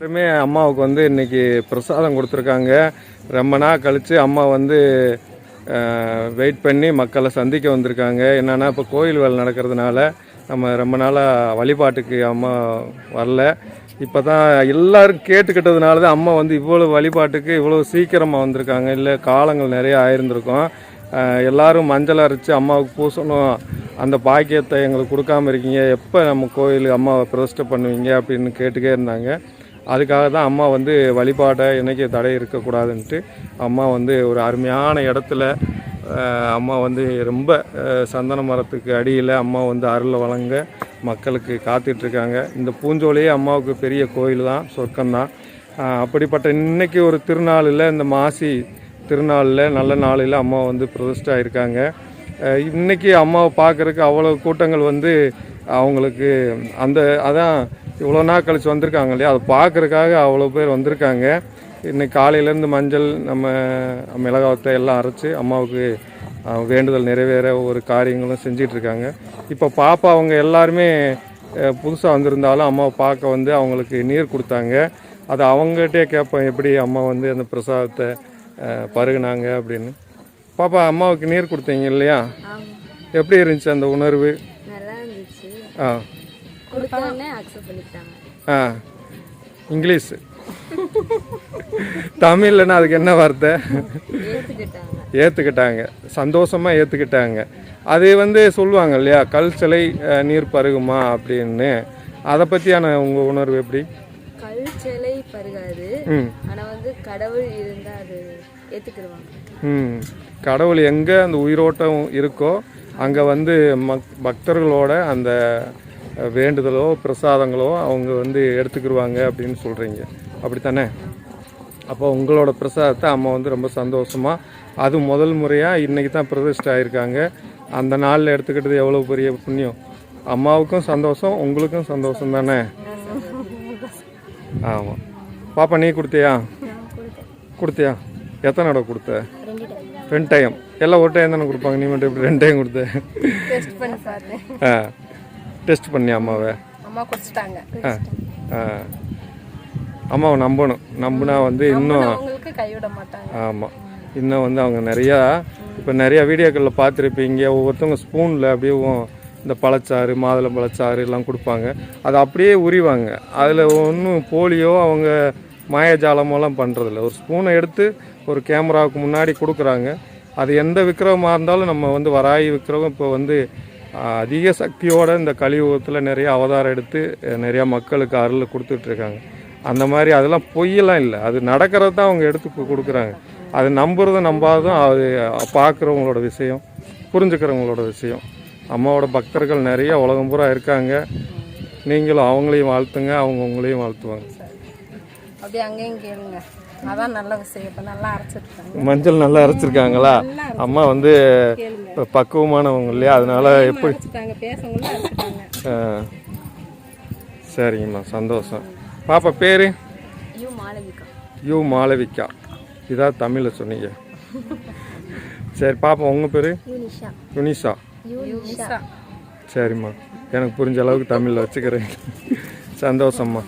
எல்லாருமே அம்மாவுக்கு வந்து இன்னைக்கு பிரசாதம் கொடுத்துருக்காங்க. ரொம்ப நாள் கழித்து அம்மா வந்து வெயிட் பண்ணி மக்களை சந்திக்க வந்திருக்காங்க. என்னென்னா இப்போ கோயில் வேலை நடக்கிறதுனால நம்ம ரொம்ப நாளாக வழிபாட்டுக்கு அம்மா வரல. இப்போ தான் எல்லோரும் கேட்டுக்கிட்டதுனால தான் அம்மா வந்து இவ்வளோ வழிபாட்டுக்கு இவ்வளோ சீக்கிரமாக வந்திருக்காங்க. இல்லை காலங்கள் நிறைய ஆயிருந்திருக்கும். அஹ் எல்லாரும் மஞ்சள் அரைச்சி அம்மாவுக்கு பூசணும். அந்த பாக்கியத்தை எங்களுக்கு கொடுக்காம இருக்கீங்க. எப்போ நம்ம கோயில் அம்மாவை பிரதிஷ்டை பண்ணுவீங்க அப்படின்னு கேட்டுக்கே இருந்தாங்க. அதுக்காக தான் அம்மா வந்து வழிபாட்டை என்றைக்கு தடை இருக்கக்கூடாதுன்ட்டு அம்மா வந்து ஒரு அருமையான இடத்துல அம்மா வந்து ரொம்ப சந்தன மரத்துக்கு அடியில் அம்மா வந்து அருளை வழங்க மக்களுக்கு காத்துட்ருக்காங்க. இந்த பூஞ்சோலையே அம்மாவுக்கு பெரிய கோயில் தான் சொர்க்கம்தான் அப்படிப்பட்ட இன்றைக்கி ஒரு திருநாளில் இந்த மாசி திருநாளில் நல்ல நாளில் அம்மா வந்து பிரதிஷ்டை ஆகிருக்காங்க இன்றைக்கி அம்மாவை பார்க்குறக்கு அவ்வளோ கூட்டங்கள் வந்து அவங்களுக்கு அந்த அதான் இவ்வளோ நாள் கழிச்சு வந்திருக்காங்க இல்லையா? அதை பார்க்கறதுக்காக அவ்வளோ பேர் வந்திருக்காங்க. இன்னைக்கு காலையிலேருந்து மஞ்சள் நம்ம மிளகாவத்தை எல்லாம் அரைச்சி அம்மாவுக்கு வேண்டுதல் நிறைவேற ஒரு காரியங்களும் செஞ்சிட்டு இருக்காங்க. இப்போ பாப்பா அவங்க எல்லாருமே புதுசாக வந்திருந்தாலும் அம்மாவை பார்க்க வந்து அவங்களுக்கு நீர் கொடுத்தாங்க. அது அவங்ககிட்டே கேட்பேன் எப்படி அம்மா வந்து அந்த பிரசாதத்தை பருகுனாங்க அப்படின்னு. பாப்பா அம்மாவுக்கு நீர் கொடுத்தீங்க இல்லையா? எப்படி இருந்துச்சு அந்த உணர்வு? ஆ. ஆ. இங்கிலீஷ். தமிழ்லன்னா அதுக்கு என்ன வார்த்தை? ஏற்றுக்கிட்டாங்க சந்தோஷமாக ஏற்றுக்கிட்டாங்க அது வந்து சொல்லுவாங்க இல்லையா? கல் சிலை நீர் பருகுமா அப்படின்னு. அதை பற்றியான உங்கள் உணர்வு எப்படி? கல் சிலை பருகாது. ம். ஆனா வந்து கடவுள் இருந்தா அது ஏத்துக்கிடுவாங்க ம். கடவுள் எங்கே அந்த உயிரோட்டம் இருக்கோ அங்கே வந்து மக் பக்தர்களோட அந்த வேண்டுதலோ பிரசாதங்களோ அவங்க வந்து எடுத்துக்கிடுவாங்க அப்படின்னு சொல்கிறீங்க அப்படித்தானே? அப்போ உங்களோட பிரசாதத்தை அம்மா வந்து ரொம்ப சந்தோஷமாக அது முதல் முறையாக இன்றைக்கி தான் பிரதிஷ்டை ஆயிருக்காங்க. அந்த நாளில் எடுத்துக்கிட்டது எவ்வளோ பெரிய புண்ணியம்? அம்மாவுக்கும் சந்தோஷம் உங்களுக்கும் சந்தோஷம் தானே? ஆமாம் பாப்பா நீ கொடுத்தியா? கொடுத்தியா? எத்தனை தடவை கொடுத்த? ரெண்டு டைம் எல்லாம் ஒரு டைம் தானே கொடுப்பாங்க. நீ மட்டும் இப்படி ரெண்டு டைம் கொடுத்த? ஆ. டெஸ்ட் பண்ணி அம்மாவை. அம்மா குடிச்சிட்டாங்க. ஆ அம்மாவை நம்பணும். நம்பினா வந்து இன்னும் ஆமாம் இன்னும் வந்து அவங்க நிறையா இப்போ நிறையா வீடியோக்களில் பார்த்துருப்பீங்க. ஒவ்வொருத்தவங்க ஸ்பூனில் அப்படியே இந்த பழச்சாறு மாதுளம் பழச்சாறு எல்லாம் கொடுப்பாங்க. அதை அப்படியே உரிவாங்க. அதில் ஒன்றும் போலியோ அவங்க மாயஜாலமோலாம் பண்ணுறதில்ல ஒரு ஸ்பூனை எடுத்து ஒரு கேமராவுக்கு முன்னாடி கொடுக்குறாங்க. அது எந்த விக்கிரகமாக இருந்தாலும் நம்ம வந்து வராயி விக்கிரகம் இப்போ வந்து அதிக சக்தியோட இந்த கலியுகத்தில் நிறைய அவதாரம் எடுத்து நிறையா மக்களுக்கு அருள் கொடுத்துட்ருக்காங்க. அந்த மாதிரி அதெல்லாம் பொய்யெல்லாம் இல்லை. அது நடக்கிறது தான் அவங்க எடுத்து கொடுக்குறாங்க. அது நம்புறதும் நம்பாததும் அது பார்க்குறவங்களோட விஷயம் புரிஞ்சுக்கிறவங்களோட விஷயம். அம்மாவோட பக்தர்கள் நிறைய உலகம் பூரா இருக்காங்க. நீங்களும் அவங்களையும் வாழ்த்துங்க அவங்க உங்களையும் வாழ்த்துவாங்க. அப்படியே அங்கேயும் கேளுங்க. அதான் நல்ல விஷயம். இப்போ நல்லா அரைச்சிருக்காங்க. மஞ்சள் நல்லா அரைச்சிருக்காங்களா? அம்மா வந்து பக்குவமானவங்க இல்லையா? அதனால எப்படி? சரிங்கம்மா சந்தோஷம். பாப்பா பேர்? யூ மாளவிகா. இதான் தமிழில் சொன்னீங்க. சரி பாப்பா உங்கள் பேர்? யூனிஷா. யுனிஷா. யூனிஷா. சரிம்மா எனக்கு புரிஞ்ச அளவுக்கு தமிழில் வச்சுக்கிறேன். சந்தோஷம்மா.